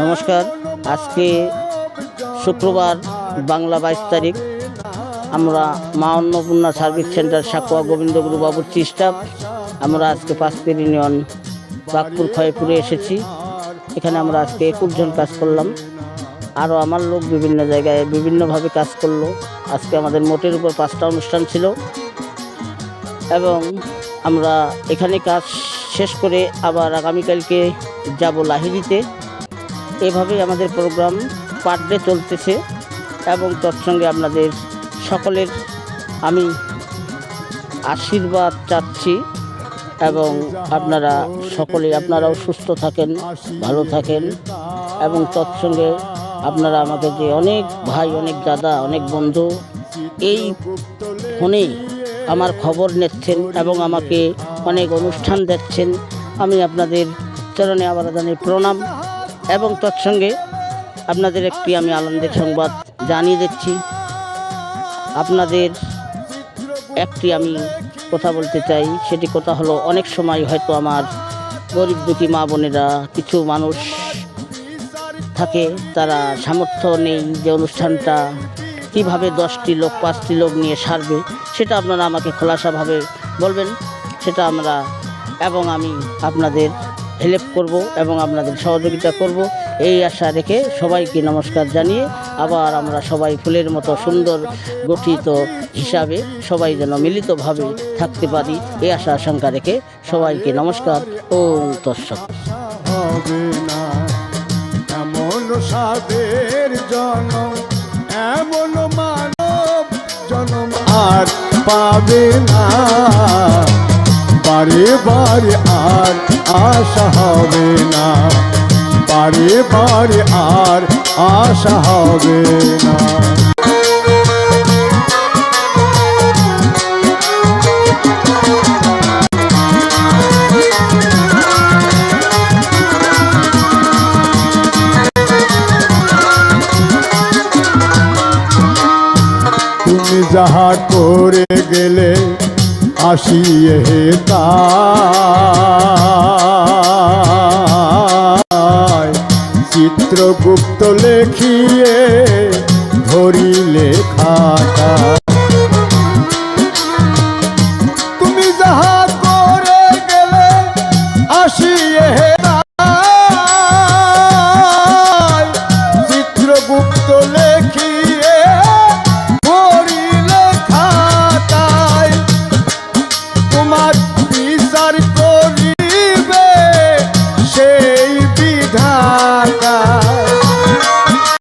নমস্কার। আজকে শুক্রবার, বাংলা বাইশ তারিখ। আমরা মা অন্নপূর্ণা সার্ভিস সেন্টার সাকুয়া গোবিন্দগুরু বাবুর স্টাফ আমরা আজকে পাঁচপের ইউনিয়ন বাগপুর খয়পুরে এসেছি। এখানে আমরা আজকে একুশ জন কাজ করলাম। আরও আমার লোক বিভিন্ন জায়গায় বিভিন্নভাবে কাজ করল। আজকে আমাদের মোটের উপর পাঁচটা অনুষ্ঠান ছিল। এবং আমরা এখানে কাজ শেষ করে আবার আগামীকালকে যাব লাহিড়িতে। এভাবেই আমাদের প্রোগ্রাম পার ডে চলতেছে এবং তৎসঙ্গে আপনাদের সকলের আমি আশীর্বাদ চাচ্ছি এবং আপনারা সকলে, আপনারাও সুস্থ থাকেন, ভালো থাকেন এবং তৎসঙ্গে আপনারা আমাকে যে অনেক ভাই, অনেক দাদা, অনেক বন্ধু, এই ফোনে আমার খবর নিচ্ছেন এবং আমাকে অনেক অনুষ্ঠান দিচ্ছেন আমি আপনাদের চরণে আবার জানাই প্রণাম। এবং তৎসঙ্গে আপনাদের একটি আমি আনন্দের সংবাদ জানিয়ে দিচ্ছি। আপনাদের একটি আমি কথা বলতে চাই, সেটি কথা হলো, অনেক সময় হয়তো আমার গরিব দুঃখী মা বোনেরা, কিছু মানুষ থাকে, তারা সামর্থ্য নেই যে অনুষ্ঠানটা কীভাবে দশটি লোক, পাঁচটি লোক নিয়ে সারবে, সেটা আপনারা আমাকে খোলাসাভাবে বলবেন, সেটা আমরা এবং আমি আপনাদের হেল্প করব এবং আপনাদের সহযোগিতা করব। এই আশা রেখে সবাইকে নমস্কার জানিয়ে আবার আমরা সবাই ফুলের মতো সুন্দর গঠিত হিসাবে সবাই যেন মিলিতভাবে থাকতে পারি, এই আশা আশঙ্কা রেখে সবাইকে নমস্কার ও দর্শক আর পাবে না, বারে বারে আর আশা হবে না। বারে বারে আর আশা হবে না। তুমি যাহা করে গেলে আসিয়ে হে চিত্রগুপ্ত লেখিয়ে ধরিলে খাতা